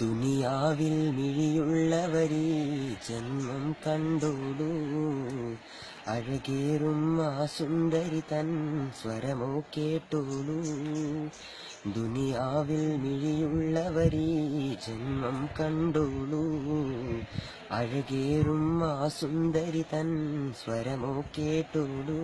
ദുനിയാവിൽ മിഴിയുള്ളവരീ ജന്മം കണ്ടോളൂ. അഴകേറും ആ സുന്ദരി തൻ സ്വരമോ കേട്ടോളൂ. ദുനിയാവിൽ മിഴിയുള്ളവരീ ജന്മം കണ്ടോളൂ. അഴകേറും ആ സുന്ദരി തൻ സ്വരമോ കേട്ടോളൂ.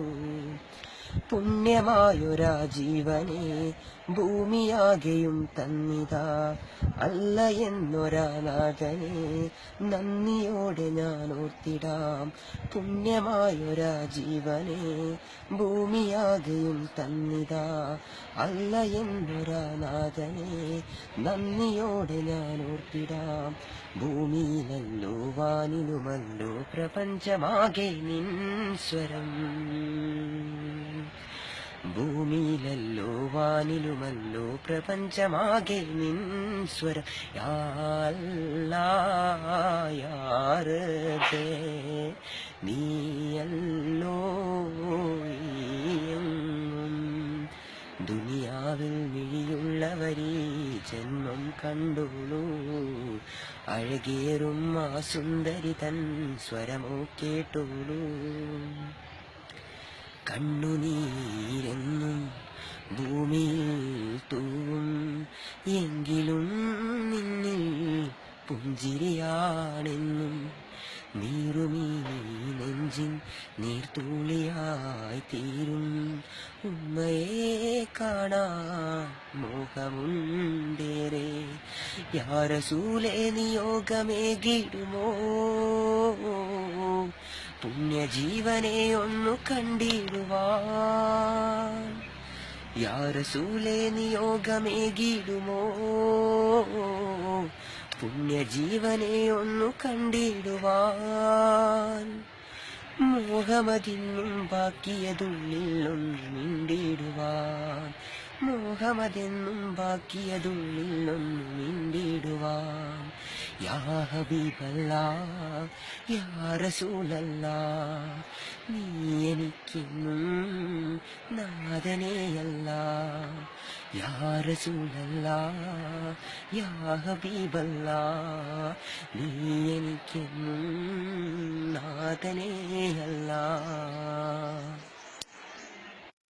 പുണ്യമായൊരാ ജീവനെ ഭൂമിയാകെയും തന്നിതാ. അല്ല എന്നൊരാ നാഥനെ നന്ദിയോടെ ഞാൻ ഓർത്തിടാം പുണ്യമായൊരാ ജീവനെ ഭൂമിയാകെയും തന്നിതാ. അല്ല എന്നൊരാ നാഥനെ നന്ദിയോടെ ഞാൻ ഓർത്തിടാം ഭൂമിയിലല്ലോ വാനിലുമല്ലോ പ്രപഞ്ചമാകെ നിൻ സ്വരം. ഭൂമിയിലല്ലോ വാനിലുമല്ലോ പ്രപഞ്ചമാകെ നിൻ സ്വരം. യാ അല്ലാ, യാ റബ്ബേ, നീയല്ലോ ദുനിയാവിൽ മിഴിയുള്ളവരീ ജന്മം കണ്ടോളൂ. അഴകേറും ആ സുന്ദരി തൻ സ്വരമോ കേട്ടോളൂ. കണ്ണുനീരെന്നും പുഞ്ചിരിയാണെന്നും നീറുമീ നെഞ്ചിൻ നീർത്തൂളിയായി തീരും. ഉമ്മയെ കാണാൻ മോഹമുണ്ടേറെ. യാരസൂലെ നിയോഗമേകിടുമോ? പുണ്യജീവനെ ഒന്നു കണ്ടിടുവാൻ. യാരസൂലെ നിയോഗമേകിടുമോ? പുണ്യജീവനെ ഒന്നു കണ്ടിടുവാൻ. മോഹമതിന്നും ബാക്കിയതുള്ളിൽ ഒന്ന് മിണ്ടിടുവാൻ. മോഹമതെന്നും ബാക്കിയതുള്ളിൽ ഒന്ന് മിണ്ടിടുവാൻ. യാ ഹബീബല്ല യാ നീ എനിക്കെന്നും നാഥനെയല്ല. യാ റസൂലല്ല യാ ഹബീബല്ല നീ എനിക്കെന്നും നാഥനെയല്ല